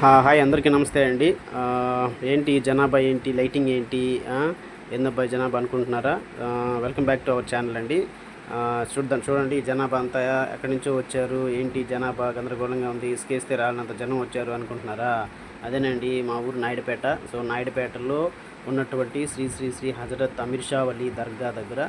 Hi అందరికీ నమస్తే అండి. ఏంటి జనాభా ఏంటి లైటింగ్ ఏంటి ఎందబ్బా జనాభా అనుకుంటున్నారా? Welcome back to our channel అండి. చూద్దాం చూడండి జనాభా అంతా ఎక్కడి నుంచో వచ్చారు ఏంటి జనాభా గందరగోళంగా ఉంది ఇసుకేస్తే రాలినంత జనం వచ్చారు అనుకుంటున్నారా? అదేనండి మా ఊరు నాయుడుపేట. సో నాయుడుపేటలో ఉన్నటువంటి శ్రీ శ్రీ శ్రీ హజరత్ అమీర్ షా వలీ దర్గా దగ్గర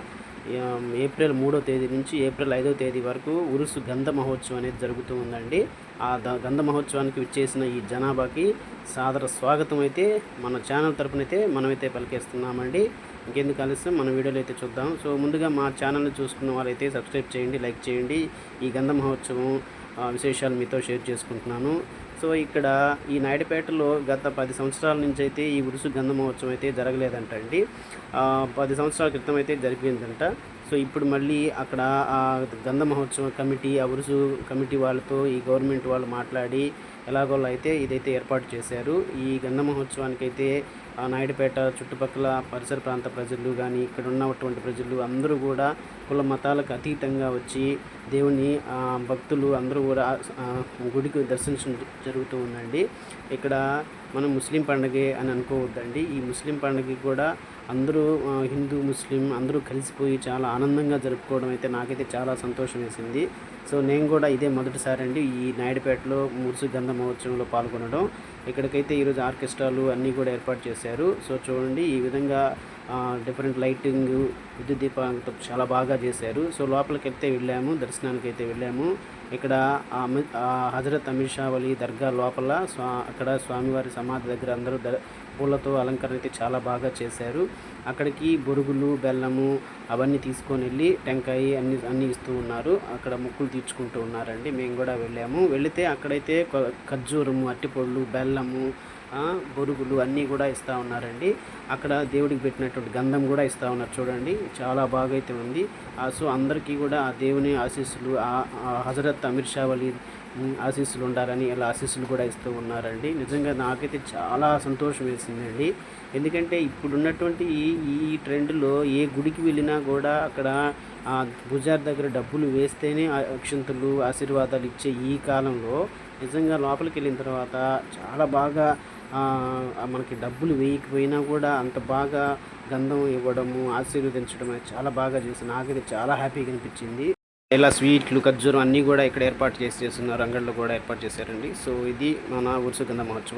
ఏప్రిల్ మూడో తేదీ నుంచి ఏప్రిల్ ఐదో తేదీ వరకు ఉరుసు గంధ మహోత్సవం అనేది జరుగుతూ ఉందండి. ఆ ద గంధ మహోత్సవానికి విచ్చేసిన ఈ జనాభాకి సాదర స్వాగతం అయితే మన ఛానల్ తరపునైతే మనమైతే పలికేస్తున్నామండి. ఇంకెందుకు ఆలస్యం? మన వీడియోలో అయితే చూద్దాం. సో ముందుగా మా ఛానల్ని చూసుకున్న వాళ్ళైతే సబ్స్క్రైబ్ చేయండి లైక్ చేయండి. ఈ గంధ మహోత్సవం విశేషాలు మీతో షేర్ చేసుకుంటున్నాను. సో ఇక్కడ ఈ నాయుడుపేటలో గత పది సంవత్సరాల నుంచి అయితే ఈ ఉరుసు గంధ మహోత్సవం అయితే జరగలేదంట అండి ఆ, పది సంవత్సరాల క్రితం అయితే జరిగిందంట. సో ఇప్పుడు మళ్ళీ అక్కడ ఆ గంధ మహోత్సవం కమిటీ ఆ ఉరుసు కమిటీ వాళ్ళతో ఈ గవర్నమెంట్ వాళ్ళు మాట్లాడి ఎలాగోలా అయితే ఇదైతే ఏర్పాటు చేశారు. ఈ గంధ మహోత్సవానికి అయితే ఆ నాయుడుపేట చుట్టుపక్కల పరిసర ప్రాంత ప్రజలు కానీ ఇక్కడ ఉన్నటువంటి ప్రజలు అందరూ కూడా కుల మతాలకు అతీతంగా వచ్చి దేవుని భక్తులు అందరూ కూడా గుడికి దర్శించడం జరుగుతూ ఉందండి. ఇక్కడ మనం ముస్లిం పండుగే అని అనుకోవద్దండి. ఈ ముస్లిం పండగకి కూడా అందరూ హిందూ ముస్లిం అందరూ కలిసిపోయి చాలా ఆనందంగా జరుపుకోవడం అయితే నాకైతే చాలా సంతోషం వేసింది. సో నేను కూడా ఇదే మొదటిసారి అండి ఈ నాయుడుపేటలో మురుసు గంధ మహోత్సవంలో పాల్గొనడం. ఇక్కడికైతే ఈరోజు ఆర్కెస్ట్రాలు అన్నీ కూడా ఏర్పాటు చేశారు. సో చూడండి ఈ విధంగా డిఫరెంట్ లైటింగ్ విద్యుత్ దీపాలతో చాలా బాగా చేశారు. సో లోపలికి అయితే వెళ్ళాము దర్శనానికి అయితే వెళ్ళాము. ఇక్కడ హజరత్ అమీర్ షా వలీ దర్గా లోపల స్వా అక్కడ స్వామివారి సమాధి దగ్గర అందరూ ద పూలతో అలంకరణ అయితే చాలా బాగా చేశారు. అక్కడికి బొరుగులు బెల్లము అవన్నీ తీసుకొని వెళ్ళి టెంకాయ అన్ని అన్నీ ఇస్తూ ఉన్నారు. అక్కడ ముక్కులు తీర్చుకుంటూ ఉన్నారండి. మేము కూడా వెళ్ళాము. వెళితే అక్కడైతే ఖర్జూరము అట్టిపళ్ళు బెల్లము బొరుగులు అన్నీ కూడా ఇస్తూ ఉన్నారండి. అక్కడ దేవుడికి పెట్టినటువంటి గంధం కూడా ఇస్తూ ఉన్నారు చూడండి. చాలా బాగా అయితే ఉంది. ఆ, సో అందరికీ కూడా ఆ దేవుని ఆశీస్సులు ఆ ఆ అమీర్ షా వలీ ఆశీస్సులు ఉండాలని ఇలా ఆశీస్సులు కూడా ఇస్తూ ఉన్నారండి. నిజంగా నాకైతే చాలా సంతోషం వేసిందండి. ఎందుకంటే ఇప్పుడున్నటువంటి ఈ ఈ ట్రెండ్లో ఏ గుడికి వెళ్ళినా కూడా అక్కడ ఆ గుజార్ దగ్గర డబ్బులు వేస్తేనే అక్షంతులు ఆశీర్వాదాలు ఇచ్చే ఈ కాలంలో నిజంగా లోపలికి వెళ్ళిన తర్వాత చాలా బాగా మనకి డబ్బులు వేయకపోయినా కూడా అంత బాగా గంధం ఇవ్వడము ఆశీర్వదించడం అనేది చాలా బాగా చేసి నాకైతే చాలా హ్యాపీగా అనిపించింది. ఇలా స్వీట్లు ఖర్జూరం అన్నీ కూడా ఇక్కడ ఏర్పాటు చేసి చేస్తున్నారు అంగళ్ళు కూడా ఏర్పాటు చేశారండి. సో ఇది మన ఉరుసు కింద మహోత్సవం.